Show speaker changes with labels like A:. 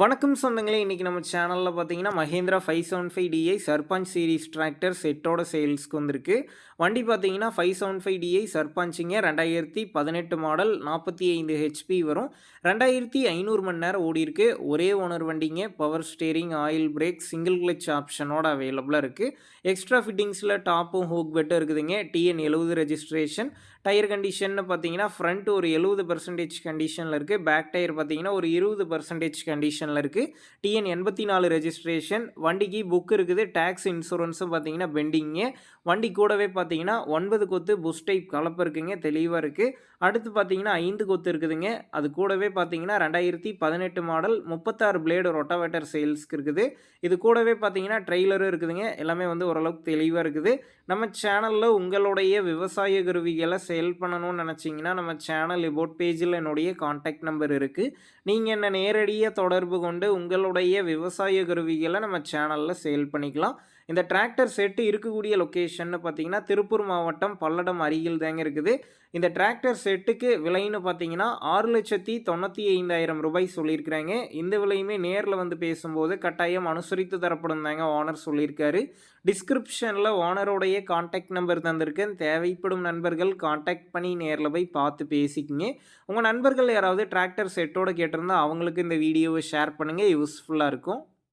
A: வணக்கம் சொந்தங்களே இன்றைக்கி நம்ம சேனலில் பார்த்தீங்கன்னா Mahindra five seven five DI Sarpanch series tractor செட்டோட சேல்ஸ்க்கு வந்திருக்கு. வண்டி பார்த்தீங்கன்னா ஃபைவ் செவன் ஃபைவ் டிஐ சர்பஞ்சிங்க. ரெண்டாயிரத்தி பதினெட்டு மாடல் நாற்பத்தி ஐந்து ஹெச்பி வரும். ரெண்டாயிரத்தி ஐநூறு மணி நேரம் ஓடிருக்கு ஒரே ஓனர் வண்டிங்க. Power steering oil brake single clutch ஆப்ஷனோட அவைலபிளாக இருக்குது எக்ஸ்ட்ரா ஃபிட்டிங்ஸில் டாப்பும் ஹூக் பெட்டும் இருக்குதுங்க. டிஎன் எழுபது ரெஜிஸ்ட்ரேஷன் டயர் கண்டிஷன்னு பார்த்தீங்கன்னா ஃப்ரண்ட் ஒரு எழுபது பர்சன்டேஜ் கண்டிஷனில் இருக்குது பேக் டயர் பார்த்தீங்கன்னா ஒரு இருபது பர்சன்டேஜ் கண்டிஷன் கண்டிஷனில் இருக்குது டிஎன் எண்பத்தி நாலு ரெஜிஸ்ட்ரேஷன். வண்டிக்கு புக் இருக்குது. டேக்ஸ் இன்சூரன்ஸும் பார்த்தீங்கன்னா பெண்டிங்கு வண்டி கூடவே பார்த்தீங்கன்னா ஒன்பது கொத்து புஷ் டைப் கலப்பு இருக்குங்க. தெளிவாக இருக்குது அடுத்து பார்த்தீங்கன்னா ஐந்து கொத்து இருக்குதுங்க. அது கூடவே பார்த்தீங்கன்னா ரெண்டாயிரத்தி பதினெட்டு மாடல் முப்பத்தாறு பிளேடு ரொட்டாவேட்டர் சேல்ஸ்க்கு இருக்குது. இது கூடவே பார்த்தீங்கன்னா ட்ரெய்லரும் இருக்குதுங்க. எல்லாமே வந்து ஓரளவுக்கு தெளிவாக இருக்குது. நம்ம சேனலில் உங்களுடைய விவசாய கருவிகளை சேல் பண்ணணும்னு நினச்சிங்கன்னா நம்ம சேனல் இபோட் பேஜில் என்னுடைய காண்டாக்ட் நம்பர் இருக்குது நீங்கள் என்ன நேரடியாக தொடர்பு கொண்டு உங்களுடைய விவசாய கருவிகளை நம்ம சேனலில் சேல் பண்ணிக்கலாம். இந்த டிராக்டர் செட்டு இருக்கக்கூடிய லொக்கேஷன்னு பார்த்தீங்கன்னா திருப்பூர் மாவட்டம் பல்லடம் அருகில் தாங்க இருக்குது. இந்த டிராக்டர் செட்டுக்கு விலைன்னு பார்த்தீங்கன்னா ஆறு லட்சத்தி தொண்ணூற்றி ஐந்தாயிரம் ரூபாய் சொல்லியிருக்கிறாங்க. இந்த விலையுமே நேரில் வந்து பேசும்போது கட்டாயம் அனுசரித்து தரப்படும் தாங்க ஓனர் சொல்லியிருக்காரு. டிஸ்கிரிப்ஷனில் ஓனருடைய காண்டாக்ட் நம்பர் தந்திருக்கேன் தேவைப்படும் நண்பர்கள் காண்டாக்ட் பண்ணி நேரில் போய் பார்த்து பேசிக்கிங்க. உங்கள் நண்பர்கள் யாராவது டிராக்டர் செட்டோடு கேட்டிருந்தால் அவங்களுக்கு இந்த வீடியோவை ஷேர் பண்ணுங்கள் யூஸ்ஃபுல்லாக இருக்கும்.